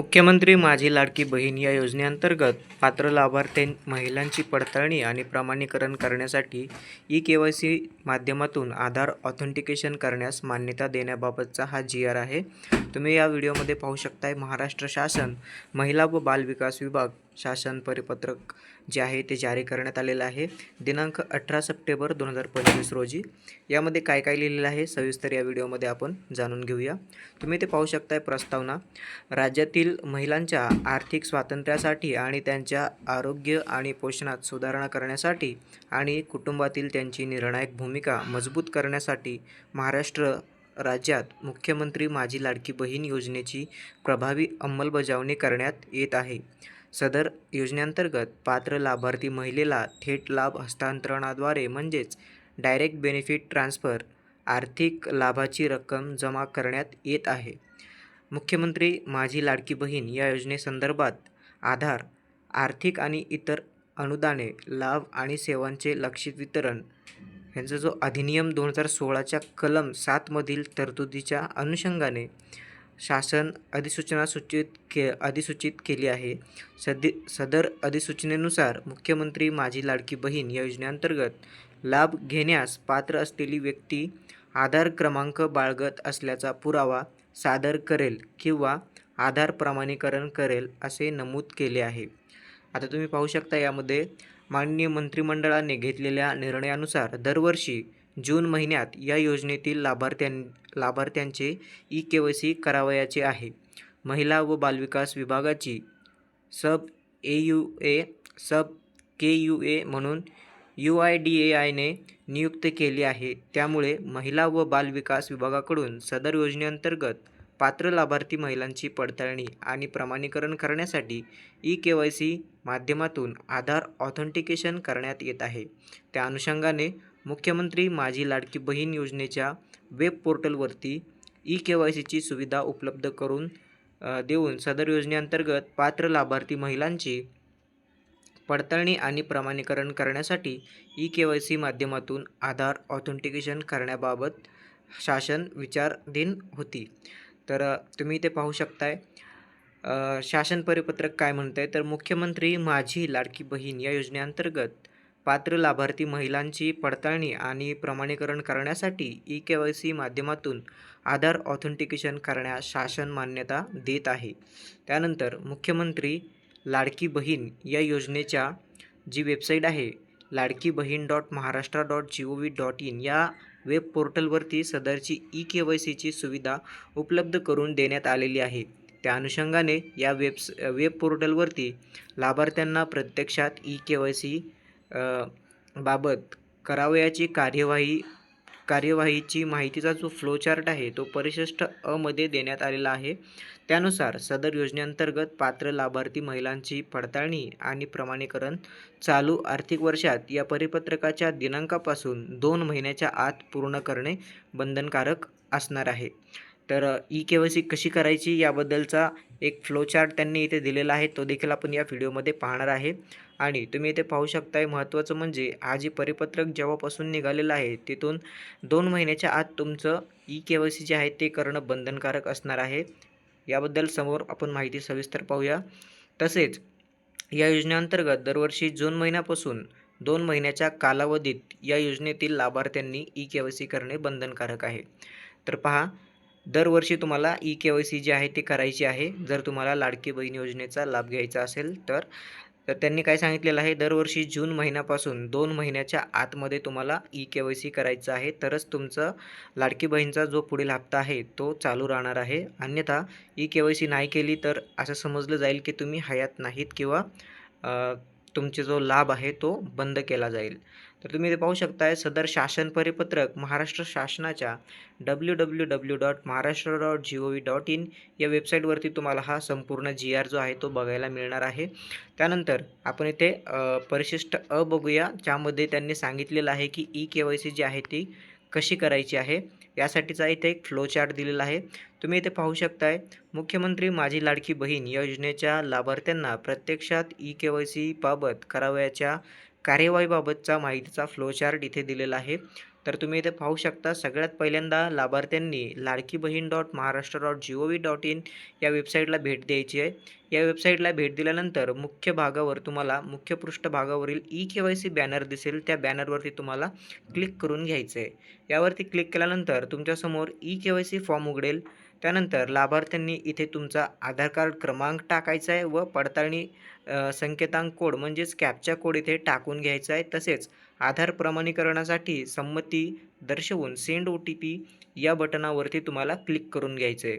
मुख्यमंत्री माझी लाडकी बहीण या योजनेअंतर्गत पात्र लाभार्थी महिलांची पडताळणी आणि प्रमाणीकरण करण्यासाठी ई के वाय सी माध्यमातून आधार ऑथेंटिकेशन करण्यास मान्यता देण्याबाबतचा हा जी आर आहे. तुम्ही या व्हिडिओमध्ये पाहू शकताय महाराष्ट्र शासन महिला व बालविकास विभाग शासन परिपत्रक जे आहे ते जारी करण्यात आलेलं आहे. दिनांक अठरा सप्टेंबर दोन हजार पंचवीस रोजी. यामध्ये काय काय लिहिलेलं आहे? सविस्तर या व्हिडिओमध्ये आपण जाणून घेऊया. तुम्ही ते पाहू शकताय प्रस्तावना. राज्यातील महिलांच्या आर्थिक स्वातंत्र्यासाठी आणि त्यांच्या आरोग्य आणि पोषणात सुधारणा करण्यासाठी आणि कुटुंबातील त्यांची निर्णायक भूमिका मजबूत करण्यासाठी महाराष्ट्र राज्यात मुख्यमंत्री माझी लाडकी बहीण योजनेची प्रभावी अंमलबजावणी करण्यात येत आहे. सदर योजनेअंतर्गत पात्र लाभार्थी महिलेला थेट लाभ हस्तांतरणाद्वारे म्हणजेच डायरेक्ट बेनिफिट ट्रान्सफर आर्थिक लाभाची रक्कम जमा करण्यात येत आहे. मुख्यमंत्री माझी लाडकी बहीण या योजनेसंदर्भात आधार आर्थिक आणि इतर अनुदाने लाभ आणि सेवांचे लक्षित वितरण यांचा जो अधिनियम दोन हजार सोळाच्या कलम सातमधील तरतुदीच्या अनुषंगाने शासन अधिसूचना सूचित के अधिसूचित केली आहे. सदि सदर अधिसूचनेनुसार मुख्यमंत्री माझी लाडकी बहीण या योजनेअंतर्गत लाभ घेण्यास पात्र असलेली व्यक्ती आधार क्रमांक बाळगत असल्याचा पुरावा सादर करेल किंवा आधार प्रमाणीकरण करेल असे नमूद केले आहे. आता तुम्ही पाहू शकता यामध्ये माननीय मंत्रिमंडळाने घेतलेल्या निर्णयानुसार दरवर्षी जून महिन्यात या योजनेतील लाभार्थ्यां लाभार्थ्यांचे ई के वाय सी करावयाचे आहे. महिला व बालविकास विभागाची सब ए U A sub K U A म्हणून यू आय डी ए आयने नियुक्त केली आहे. त्यामुळे महिला व बालविकास विभागाकडून सदर योजनेअंतर्गत पात्र लाभार्थी महिलांची पडताळणी आणि प्रमाणीकरण करण्यासाठी ई के वाय सी माध्यमातून आधार ऑथेंटिकेशन करण्यात येत आहे. त्या अनुषंगाने मुख्यमंत्री माझी लाडकी बहीण योजनेच्या वेब पोर्टलवरती ई के वाय सीची सुविधा उपलब्ध करून देऊन सदर योजनेअंतर्गत पात्र लाभार्थी महिलांची पडताळणी आणि प्रमाणीकरण करण्यासाठी ई के वाय सी माध्यमातून आधार ऑथेंटिकेशन करण्याबाबत शासन विचारधीन होती. तर तुम्ही ते पाहू शकताय शासन परिपत्रक काय म्हणत आहे तर मुख्यमंत्री माझी लाडकी बहीण या योजनेअंतर्गत पात्र लाभार्थी महिलांची पडताळणी आणि प्रमाणीकरण करण्यासाठी ई के वाय सी माध्यमातून आधार ऑथेंटिकेशन करण्यास शासन मान्यता देत आहे. त्यानंतर मुख्यमंत्री लाडकी बहीण या योजनेच्या जी वेबसाईट आहे Ladki Bahin dot Maharashtra dot G O V dot in या वेब पोर्टलवरती सदरची ई के वाय सीची सुविधा उपलब्ध करून देण्यात आलेली आहे. त्या अनुषंगाने या वेब्स वेब पोर्टलवरती लाभार्थ्यांना प्रत्यक्षात ई के वाय सी बाबत करावयाची कार्यवाही कार्यवाहीची माहितीचा जो फ्लोचार्ट आहे तो परिशिष्ट अमध्ये देण्यात आलेला आहे. त्यानुसार सदर योजनेअंतर्गत पात्र लाभार्थी महिलांची पडताळणी आणि प्रमाणीकरण चालू आर्थिक वर्षात या परिपत्रकाच्या दिनांकापासून दोन महिन्याच्या आत पूर्ण करणे बंधनकारक असणार आहे. तर ई के वाय सी कशी करायची याबद्दलचा एक फ्लोचार्ट त्यांनी इथे दिलेला आहे तो देखील आपण या व्हिडिओमध्ये पाहणार आहे. आणि तुम्ही इथे पाहू शकताय महत्त्वाचं म्हणजे हा जे परिपत्रक जेव्हापासून निघालेलं आहे तिथून दोन महिन्याच्या आत तुमचं ई के वाय सी जे आहे ते करणं बंधनकारक असणार आहे. याबद्दल समोर आपण माहिती सविस्तर पाहूया. तसेच या योजनेअंतर्गत दरवर्षी जून महिन्यापासून दोन महिन्याच्या कालावधीत या योजनेतील लाभार्थ्यांनी ई के वाय सी करणे बंधनकारक आहे. तर पहा दरवर्षी तुम्हाला ई के वाय सी जी आहे ती करायची आहे. जर तुम्हाला लाडकी बहीण योजनेचा लाभ घ्यायचा असेल तर तर त्यांनी काय सांगितलेलं आहे? दरवर्षी जून महिन्यापासून दोन महिन्याच्या आतमध्ये तुम्हाला ई के वाय सी करायचं आहे. तरच तुमचं लाडकी बहीणचा जो पुढील हप्ता आहे तो चालू राहणार आहे. अन्यथा ई के वाय सी नाही केली तर असं समजलं जाईल की तुम्ही हयात नाहीत किंवा तुमचे जो लाभ आहे तो बंद केला जाईल. तर तुम्ही ते पाहू शकताय सदर शासन परिपत्रक महाराष्ट्र शासनाच्या W W W dot Maharashtra dot G O V dot in या वेबसाईटवरती तुम्हाला हा संपूर्ण जी आर जो आहे तो बघायला मिळणार आहे. त्यानंतर आपण इथे परिशिष्ट अ बघूया. ज्यामध्ये त्यांनी सांगितलेलं आहे की ई के वाय सी जी आहे ती कशी करायची आहे? यासाठीचा इथे एक फ्लो चार्ट दिलेला आहे. तुम्ही इथे पाहू शकताय मुख्यमंत्री माझी लाडकी बहीण या योजनेच्या लाभार्थ्यांना प्रत्यक्षात ई के वाय सी बाबत करावयाच्या कार्यवाहीबाबतचा माहितीचा फ्लो चार्ट इथे दिलेला आहे. तर तुम्ही इथे पाहू शकता सगळ्यात पहिल्यांदा लाभार्थ्यांनी Ladki Bahin dot Maharashtra dot G O V dot in या वेबसाईटला भेट द्यायची आहे. या वेबसाईटला भेट दिल्यानंतर मुख्य भागावर तुम्हाला मुख्य पृष्ठभागावरील E K Y C banner दिसेल. त्या बॅनरवरती तुम्हाला क्लिक करून घ्यायचं आहे यावरती क्लिक केल्यानंतर तुमच्यासमोर E K Y C form उघडेल. त्यानंतर लाभार्थ्यांनी इथे तुमचा आधार कार्ड क्रमांक टाकायचा आहे व पडताळणी संकेतांक कोड म्हणजेच कॅपचा कोड इथे टाकून घ्यायचा आहे. तसेच आधार प्रमाणीकरणासाठी संमती दर्शवून सेंड ओ टी पी या बटनावरती तुम्हाला क्लिक करून घ्यायचं आहे.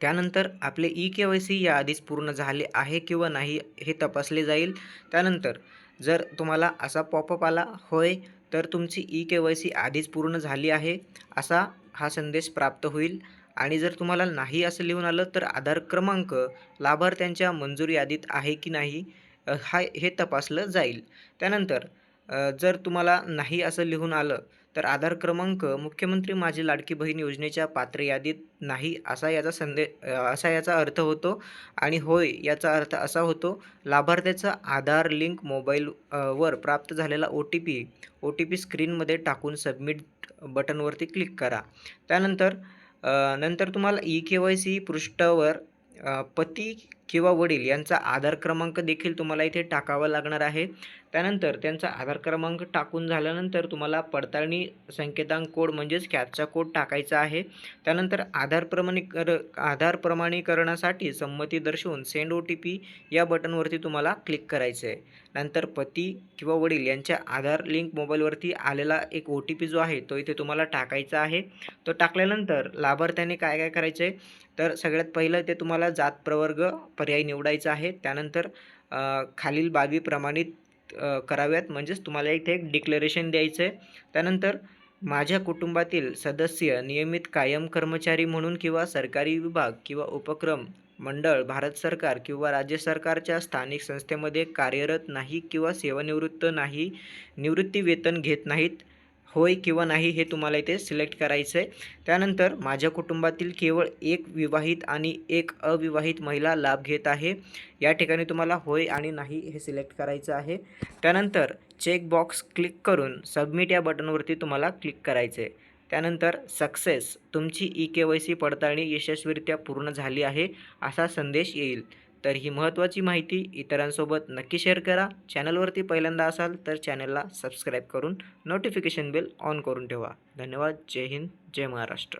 त्यानंतर आपले ई के वाय सी या आधीच पूर्ण झाले आहे किंवा नाही हे तपासले जाईल. त्यानंतर जर तुम्हाला असा पॉपअप आला होय तर तुमची ई के वाय सी आधीच पूर्ण झाली आहे असा हा संदेश प्राप्त होईल. आणि जर तुम्हाला नाही असं लिहून आलं तर आधार क्रमांक लाभार्थ्यांच्या मंजूर यादीत आहे की नाही हा हे तपासलं जाईल. त्यानंतर जर तुम्हाला नाही असं लिहून आलं तर आधार क्रमांक मुख्यमंत्री माझी लाडकी बहीण योजनेच्या पात्र यादीत नाही असा याचा संदे असा याचा अर्थ होतो. आणि होय याचा अर्थ असा होतो लाभार्थ्याचा आधार लिंक मोबाईल वर प्राप्त झालेला O T P O T P स्क्रीनमध्ये टाकून सबमिट बटनवरती क्लिक करा. त्यानंतर नंतर तुम्हाला ई के वाय सी पृष्ठावर पती किंवा वडील यांचा आधार क्रमांक देखील तुम्हाला इथे टाकावा लागणार आहे. त्यानंतर त्यांचा आधार क्रमांक टाकून झाल्यानंतर तुम्हाला पडताळणी संकेतांक कोड म्हणजेच कॅपचा कोड टाकायचा आहे. त्यानंतर आधार प्रमाणीकर आधार प्रमाणीकरणासाठी संमती दर्शवून सेंड ओ टी पी या बटनवरती तुम्हाला क्लिक करायचं आहे नंतर पती किंवा वडील यांच्या आधार लिंक मोबाईलवरती आलेला एक ओ टी पी जो आहे तो इथे तुम्हाला टाकायचा आहे. तो टाकल्यानंतर लाभार्थ्याने काय काय करायचं आहे तर सगळ्यात पहिलं ते तुम्हाला जात प्रवर्ग पर्याय निवडायचा आहे. त्यानंतर खालील बाबी प्रमाणित कराव्यात. म्हणजेच तुम्हाला इथे एक डिक्लेरेशन द्यायचं आहे. त्यानंतर माझ्या कुटुंबातील सदस्य नियमित कायम कर्मचारी म्हणून किंवा सरकारी विभाग किंवा उपक्रम मंडळ भारत सरकार किंवा राज्य सरकारच्या स्थानिक संस्थेमध्ये कार्यरत नाही किंवा सेवानिवृत्त नाही निवृत्ती वेतन घेत नाहीत. होय किंवा नाही हे तुम्हाला इथे सिलेक्ट करायचं आहे त्यानंतर माझ्या कुटुंबातील केवळ एक विवाहित आणि एक अविवाहित महिला लाभ घेत आहे. या ठिकाणी तुम्हाला होय आणि नाही हे सिलेक्ट करायचं आहे. त्यानंतर चेक बॉक्स क्लिक करून सबमिट या बटनवरती तुम्हाला क्लिक करायचं आहे त्यानंतर सक्सेस तुमची ई के वाय सी पडताळणी यशस्वीरित्या पूर्ण झाली आहे असा संदेश येईल. तर ही महत्त्वाची माहिती इतरांसोबत नक्की शेअर करा. चॅनलवरती पहिल्यांदा असाल तर चॅनलला सबस्क्राईब करून नोटिफिकेशन बेल ऑन करून ठेवा. धन्यवाद. जय हिंद. जय महाराष्ट्र.